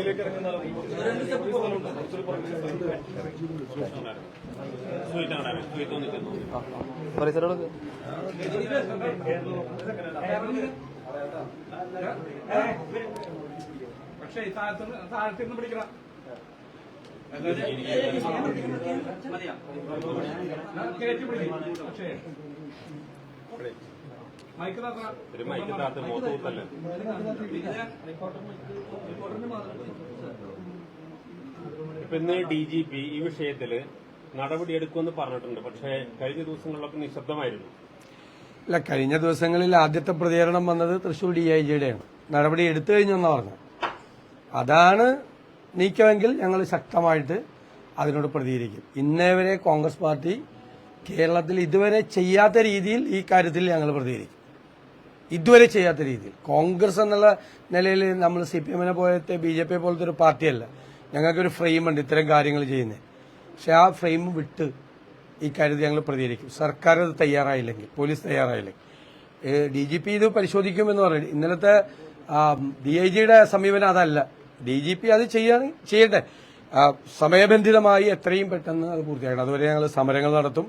പുറകിലേക്ക് ഇറങ്ങുന്ന പരിസരം പക്ഷേ താഴത്തിന്ന് പിടിക്കണം. കയറ്റി പിടിക്കും. പക്ഷേ ഒരു ഇപ്പൊ ഇന്ന് ഡി ജി പി ഈ വിഷയത്തിൽ നടപടിയെടുക്കുമെന്ന് പറഞ്ഞിട്ടുണ്ട്. പക്ഷേ കഴിഞ്ഞ ദിവസങ്ങളിലൊക്കെ നിശബ്ദമായിരുന്നു. അല്ല കഴിഞ്ഞ ദിവസങ്ങളിൽ ആദ്യത്തെ പ്രതികരണം വന്നത് തൃശൂർ ഡി ഐ ജിയുടെയാണ്. നടപടി എടുത്തു കഴിഞ്ഞെന്നാണ് പറഞ്ഞു അതാണ് നീക്കമെങ്കിൽ ഞങ്ങൾ ശക്തമായിട്ട് അതിനോട് പ്രതികരിക്കും. ഇന്നേവരെ കോൺഗ്രസ് പാർട്ടി കേരളത്തിൽ ഇതുവരെ ചെയ്യാത്ത രീതിയിൽ ഈ കാര്യത്തിൽ ഞങ്ങൾ പ്രതികരിക്കും. ഇതുവരെ ചെയ്യാത്ത രീതിയിൽ. കോൺഗ്രസ് എന്നുള്ള നിലയിൽ നമ്മൾ സി പി എമ്മിനെ പോലത്തെ ബി ജെ പി പോലത്തെ ഒരു പാർട്ടിയല്ല. ഞങ്ങൾക്കൊരു ഫ്രെയിം ഉണ്ട് ഇത്തരം കാര്യങ്ങൾ ചെയ്യുന്നത് പക്ഷെ ആ ഫ്രെയിം വിട്ട് ഈ കാര്യത്തിൽ ഞങ്ങൾ പ്രതികരിക്കും. സർക്കാർ അത് തയ്യാറായില്ലെങ്കിൽ പോലീസ് തയ്യാറായില്ലെങ്കിൽ. ഡി ജി പി ഇത് പരിശോധിക്കുമെന്ന് പറഞ്ഞു. ഇന്നലത്തെ ഡി ഐ ജിയുടെ സമീപനം അതല്ല. ഡി ജി പി അത് ചെയ്യാൻ ചെയ്യട്ടെ. സമയബന്ധിതമായി എത്രയും പെട്ടെന്ന് അത് പൂർത്തിയാക്കണം. അതുവരെ ഞങ്ങൾ സമരങ്ങൾ നടത്തും.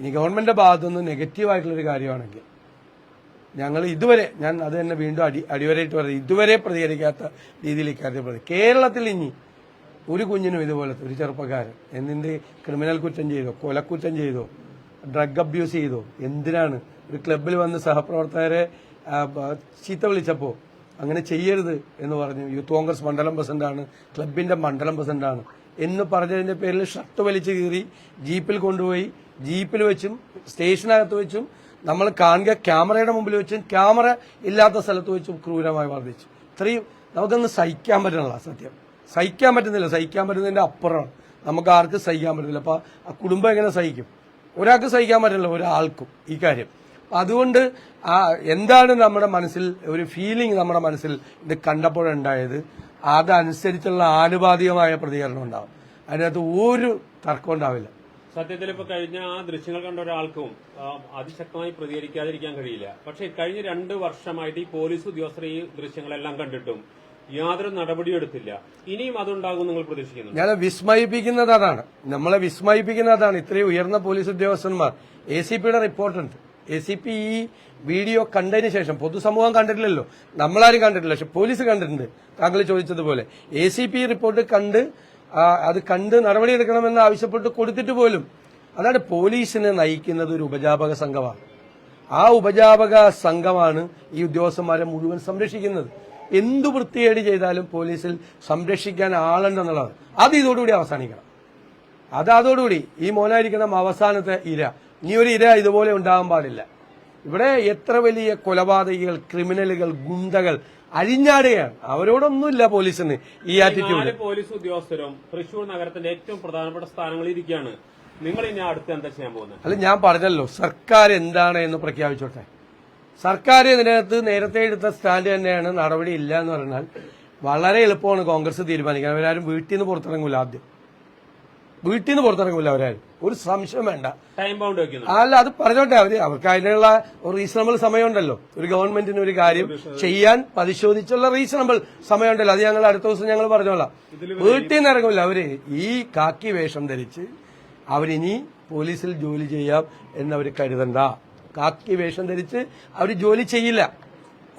ഇനി ഗവൺമെന്റിന്റെ ഭാഗത്തുനിന്ന് നെഗറ്റീവായിട്ടുള്ളൊരു കാര്യമാണെങ്കിൽ ഞങ്ങൾ ഇതുവരെ ഞാൻ അത് തന്നെ വീണ്ടും അടി അടിവരയിട്ട് പറയുന്നത് ഇതുവരെ പ്രതികരിക്കാത്ത രീതിയിൽ പ്രതി കേരളത്തിൽ ഇനി ഒരു കുഞ്ഞിനും ഇതുപോലത്തെ ഒരു ചെറുപ്പക്കാരൻ എന്തിന്റെ ക്രിമിനൽ കുറ്റം ചെയ്തോ കൊലക്കുറ്റം ചെയ്തോ ഡ്രഗ് അബ്യൂസ് ചെയ്തോ എന്തിനാണ്? ഒരു ക്ലബിൽ വന്ന് സഹപ്രവർത്തകരെ ചീത്ത വിളിച്ചപ്പോ അങ്ങനെ ചെയ്യരുത് എന്ന് പറഞ്ഞു. യൂത്ത് കോൺഗ്രസ് മണ്ഡലം പ്രസിഡന്റാണ് ക്ലബിന്റെ മണ്ഡലം പ്രസിഡന്റാണ് എന്ന് പറഞ്ഞതിന്റെ പേരിൽ ഷർട്ട് വലിച്ചു കീറി ജീപ്പിൽ കൊണ്ടുപോയി ജീപ്പിൽ വെച്ചും സ്റ്റേഷനകത്ത് വെച്ചും നമ്മൾ കാണുക ക്യാമറയുടെ മുമ്പിൽ വെച്ചും ക്യാമറ ഇല്ലാത്ത സ്ഥലത്ത് വെച്ചും ക്രൂരമായി വർദ്ധിച്ചു. ഇത്രയും നമുക്കൊന്ന് സഹിക്കാൻ പറ്റണല്ല സത്യം. സഹിക്കാൻ പറ്റുന്നില്ല. സഹിക്കാൻ പറ്റുന്നതിന്റെ അപ്പുറമാണ് നമുക്ക് ആർക്കും സഹിക്കാൻ പറ്റുന്നില്ല അപ്പൊ ആ കുടുംബം എങ്ങനെ സഹിക്കും? ഒരാൾക്ക് സഹിക്കാൻ പറ്റില്ല ഒരാൾക്കും ഈ കാര്യം. അതുകൊണ്ട് ആ എന്താണ് നമ്മുടെ മനസ്സിൽ ഒരു ഫീലിംഗ് നമ്മുടെ മനസ്സിൽ ഇത് കണ്ടപ്പോഴുണ്ടായത്? അതനുസരിച്ചുള്ള ആനുപാതികമായ പ്രതികരണം ഉണ്ടാവും. അതിനകത്ത് ഒരു തർക്കം ഉണ്ടാവില്ല. സത്യത്തിൽ ഇപ്പൊ കഴിഞ്ഞ ആ ദൃശ്യങ്ങൾ കണ്ട ഒരാൾക്കും അതിശക്തമായി പ്രതികരിക്കാതിരിക്കാൻ കഴിയില്ല. പക്ഷെ കഴിഞ്ഞ രണ്ട് വർഷമായിട്ട് ഈ പോലീസ് ഉദ്യോഗസ്ഥർ ഈ ദൃശ്യങ്ങളെല്ലാം കണ്ടിട്ടും യാതൊരു നടപടിയും എടുത്തില്ല ഇനിയും അതുണ്ടാകും നിങ്ങൾ പ്രതീക്ഷിക്കുന്നു ഞാൻ വിസ്മയിപ്പിക്കുന്നത് അതാണ്. നമ്മളെ വിസ്മയിപ്പിക്കുന്നത് അതാണ്. ഇത്രയും ഉയർന്ന പോലീസ് ഉദ്യോഗസ്ഥന്മാർ. എ സി പിയുടെ റിപ്പോർട്ടുണ്ട്. എ സി പി ഈ വീഡിയോ കണ്ടതിന് ശേഷം പൊതുസമൂഹം കണ്ടിട്ടില്ലല്ലോ. നമ്മളാരും കണ്ടിട്ടില്ല. പക്ഷെ പോലീസ് കണ്ടിട്ടുണ്ട്. താങ്കൾ ചോദിച്ചതുപോലെ. എ സി പി റിപ്പോർട്ട് കണ്ട് അത് കണ്ട് നടപടി നടപടിയെടുക്കണമെന്ന് ആവശ്യപ്പെട്ട് കൊടുത്തിട്ട് പോലും അതാണ് പോലീസിനെ നയിക്കുന്നത് ഒരു ഉപജാപക സംഘമാണ്. ആ ഉപജാപക സംഘമാണ് ഈ ഉദ്യോഗസ്ഥന്മാരെ മുഴുവൻ സംരക്ഷിക്കുന്നത്. എന്തു വൃത്തികേട് ചെയ്താലും പോലീസിൽ സംരക്ഷിക്കാൻ ആളുണ്ടെന്നുള്ളത് അത് ഇതോടുകൂടി അവസാനിക്കണം. അത് അതോടുകൂടി ഈ മോനായിരിക്കണം അവസാനത്തെ ഇര. ഇനി ഒരു ഇര ഇതുപോലെ ഉണ്ടാകാൻ പാടില്ല. ഇവിടെ എത്ര വലിയ കൊലപാതകികൾ ക്രിമിനലുകൾ ഗുണ്ടകൾ അഴിഞ്ഞാടുകയാണ് അവരോടൊന്നുമില്ല പോലീസിന് ഈ ആറ്റിറ്റ്യൂഡ് പോലീസ് ഉദ്യോഗസ്ഥരും തൃശൂർ നഗരത്തിന്റെ ഏറ്റവും പ്രധാനപ്പെട്ട സ്ഥാനങ്ങളിൽ ഇരിക്കുകയാണ്. നിങ്ങൾ ഇനി അടുത്ത് എന്താ ചെയ്യാൻ പോകുന്നത്? അല്ല ഞാൻ പറഞ്ഞല്ലോ സർക്കാർ എന്താണ് എന്ന് പ്രഖ്യാപിച്ചോട്ടെ. സർക്കാർ ഇതിനകത്ത് നേരത്തെ എടുത്ത സ്റ്റാൻഡ് തന്നെയാണ് നടപടി ഇല്ല എന്ന് പറഞ്ഞാൽ വളരെ എളുപ്പമാണ് കോൺഗ്രസ് തീരുമാനിക്കാൻ. അവരാരും വീട്ടിൽ നിന്ന് പുറത്തിറങ്ങൂല ആദ്യം. വീട്ടിൽ നിന്ന് പുറത്തിറങ്ങൂല അവരാരും ഒരു സംശയം വേണ്ട. ടൈം ബൗണ്ട് അല്ല അത് പറഞ്ഞോട്ടെ. അവർ അവർക്ക് അതിനുള്ള റീസണബിൾ സമയമുണ്ടല്ലോ. ഒരു ഗവൺമെന്റിന് ഒരു കാര്യം ചെയ്യാൻ പരിശോധിച്ചുള്ള റീസണബിൾ സമയമുണ്ടല്ലോ. അത് ഞങ്ങൾ അടുത്ത ദിവസം ഞങ്ങൾ പറഞ്ഞോളാം. വീട്ടിൽ നിന്ന് ഇറങ്ങില്ല അവർ ഈ കാക്കി വേഷം ധരിച്ച് അവരിനി പോലീസിൽ ജോലി ചെയ്യാം എന്നവർ കരുതണ്ട. കാക്കി വേഷം ധരിച്ച് അവർ ജോലി ചെയ്യില്ല.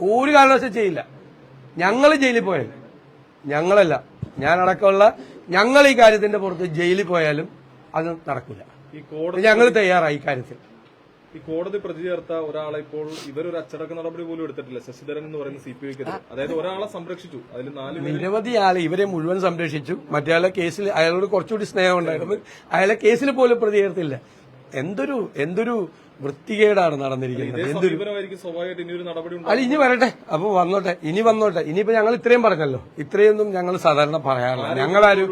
ഒരു കാരണവശാലും ചെയ്യില്ല. ഞങ്ങൾ ജയിലിൽ പോയത് ഞങ്ങളല്ല. ഞാനടക്കമുള്ള ഞങ്ങൾ ഈ കാര്യത്തിന്റെ പുറത്ത് ജയിലിൽ പോയാലും അത് നടക്കില്ല. ഈ കോടതി ഞങ്ങൾ തയ്യാറായി കാര്യത്തിൽ. ഈ കോടതി പ്രതി ചേർത്ത ഒരാളെ ഇപ്പോൾ ഇവരൊരു അച്ചടക്ക നടപടി പോലും എടുത്തിട്ടില്ല. ശശിധരൻ എന്ന് പറയുന്ന സി പി ഐക്കെതിരെ അതായത് ഒരാളെ സംരക്ഷിച്ചു. അതിൽ നാല് നിരവധി ആളെ ഇവരെ മുഴുവൻ സംരക്ഷിച്ചു. മറ്റേ കേസിൽ അയാളോട് കുറച്ചുകൂടി സ്നേഹം ഉണ്ടായിരുന്നു. അയാളെ കേസിൽ പോലും പ്രതി ചേർത്തില്ല. എന്തൊരു എന്തൊരു വൃത്തികേടാണ് നടന്നിരിക്കുന്നത്. എന്തൊരു അല്ല ഇനി വരട്ടെ. അപ്പൊ വന്നോട്ടെ ഇനി വന്നോട്ടെ. ഇനിയിപ്പോ ഞങ്ങൾ ഇത്രയും പറഞ്ഞല്ലോ. ഇത്രയൊന്നും ഞങ്ങൾ സാധാരണ പറയാറില്ല. ഞങ്ങളാരും